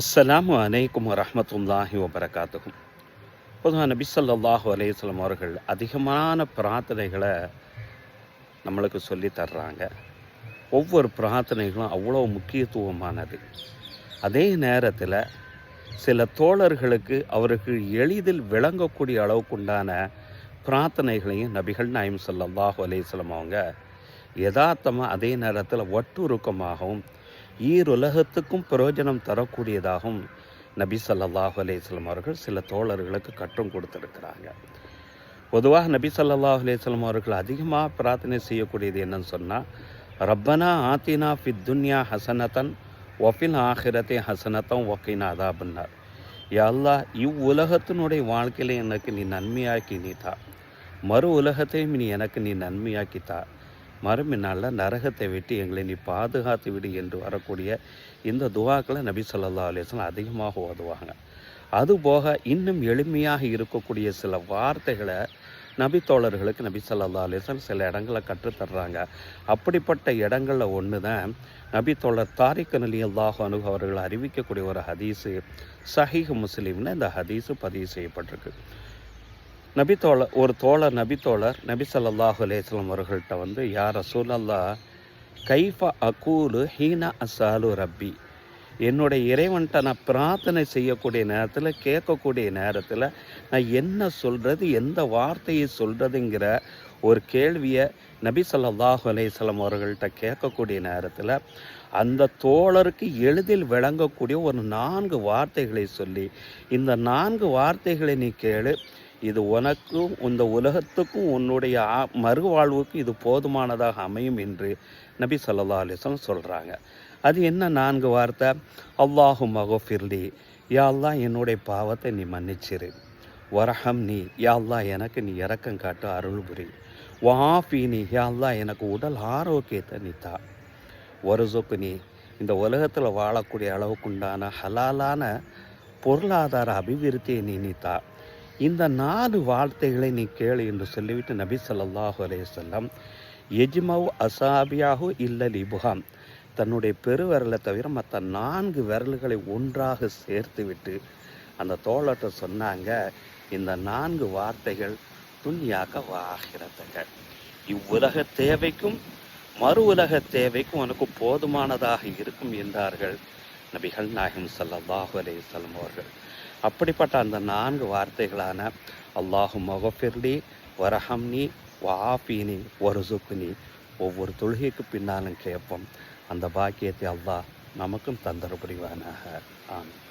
அஸ்ஸலாமு அலைக்கும் வரமத்துல்லாஹி வபரகாத்துக்கும் பொதுவாக நபி சொல்லாஹு அலையம் அவர்கள் அதிகமான பிரார்த்தனைகளை நம்மளுக்கு சொல்லி தர்றாங்க. ஒவ்வொரு பிரார்த்தனைகளும் அவ்வளோ முக்கியத்துவமானது. அதே நேரத்தில் சில தோழர்களுக்கு அவருக்கு எளிதில் விளங்கக்கூடிய அளவுக்குண்டான பிரார்த்தனைகளையும் நபிகள் நாயம் ஸல்லல்லாஹு அலையம் அவங்க யதார்த்தமாக அதே நேரத்தில் ஒட்டுருக்கமாகவும் ஈருலகத்துக்கும் பிரயோஜனம் தரக்கூடியதாகவும் நபி ஸல்லல்லாஹு அலேஸ்லம் அவர்கள் சில தோழர்களுக்கு கற்றும் கொடுத்துருக்கிறாங்க. பொதுவாக நபி ஸல்லல்லாஹு அலேஸ்லம் அவர்கள் அதிகமாக பிரார்த்தனை செய்யக்கூடியது என்னன்னு சொன்னால் ரப்பனா ஆத்தினா ஃபி துன்யா ஹசனத்தன் ஒஃபின் ஆஹிரத்தை ஹசனத்தம் ஒக்கினா அதாபன்னார். யல்லா இவ்வுலகத்தினுடைய வாழ்க்கையில எனக்கு நீ நன்மையாக்கி நீ தா. மறு உலகத்தையும் நீ எனக்கு நீ நன்மையாக்கி தா. மறுமினால் நரகத்தை விட்டு எங்களை நீ பாதுகாத்து விடு என்று வரக்கூடிய இந்த துவாக்களை நபி சொல்லா அலிஸ்லாம் அதிகமாக ஓதுவாங்க. அதுபோக இன்னும் எளிமையாக இருக்கக்கூடிய சில வார்த்தைகளை நபி தோழர்களுக்கு நபி சொல்லா அலிஸ்லாம் சில இடங்களை கற்றுத்தர்றாங்க அப்படிப்பட்ட இடங்களில் ஒன்று தான் நபி தோழர் தாரிக் அலி அல்லாஹ் அனு அவர்கள் அறிவிக்கக்கூடிய ஒரு ஹதீஸு சஹீஹ் முஸ்லீம்னு இந்த ஹதீஸு பதிவு செய்யப்பட்டிருக்கு. நபி ஒரு தோழர் நபி தோழர் நபி சல்லாஹு அலேஸ்லம் அவர்கள்ட்ட வந்து யார் ரசூலல்லா கைஃபா அகூலு ஹீனா அசாலு ரப்பி? என்னுடைய இறைவன்கிட்ட நான் பிரார்த்தனை செய்யக்கூடிய நேரத்தில் கேட்கக்கூடிய நேரத்தில் நான் என்ன சொல்கிறது எந்த வார்த்தையை சொல்கிறதுங்கிற ஒரு கேள்வியை நபி சொல்லாஹு அலைஹி அவர்கள்ட்ட கேட்கக்கூடிய நேரத்தில் அந்த தோழருக்கு எளிதில் விளங்கக்கூடிய ஒரு நான்கு வார்த்தைகளை சொல்லி இந்த நான்கு வார்த்தைகளை நீ கேளு இது உனக்கும் இந்த உலகத்துக்கும் உன்னுடைய ஆ- மறுவாழ்வுக்கும் இது போதுமானதாக அமையும் என்று நபி சொல்லா அலைஹி சொல்கிறாங்க அது என்ன நான்கு வார்த்தை? அல்லாஹு மகஃபிர்லி யா என்னுடைய பாவத்தை நீ மன்னிச்சிரு. வரஹம் நீ யா எனக்கு நீ இறக்கம் காட்டு அருள் புரி. வாஃபி நீ யா எனக்கு உடல் ஆரோக்கியத்தை நீ தா. ஒருசுக்கு நீ இந்த உலகத்தில் வாழக்கூடிய அளவுக்குண்டான ஹலாலான பொருளாதார அபிவிருத்தியை நீ நீ தா. இந்த நாலு வார்த்தைகளை நீ கேளு என்று சொல்லிவிட்டு நபி ஸல்லல்லாஹு அலையம் எஜ்மவ் அசாபியாஹு இல்ல லிபுஹாம் தன்னுடைய பெருவிரலை தவிர மற்ற நான்கு விரல்களை ஒன்றாக சேர்த்து விட்டு அந்த தோழர்கிட்ட சொன்னாங்க இந்த நான்கு வார்த்தைகள் துன்யாக்க வாகிறதுங்க இவ்வுலக தேவைக்கும் மறு உலக தேவைக்கும் உனக்கு போதுமானதாக இருக்கும் என்றார்கள். நபிகள் நாயகம் சல்லாஹு அலைஹி வஸல்லம் அவர்கள். அப்படிப்பட்ட அந்த நான்கு வார்த்தைகளான அல்லாஹு மகஃபிர்லி வரஹம்னி வாஃபினி ஒருசுக்குனி ஒவ்வொரு தொழுகைக்கு பின்னாலும் கேட்போம். அந்த பாக்கியத்தை அல்லாஹ் நமக்கும் தந்தர புரிவானாக ஆமாம்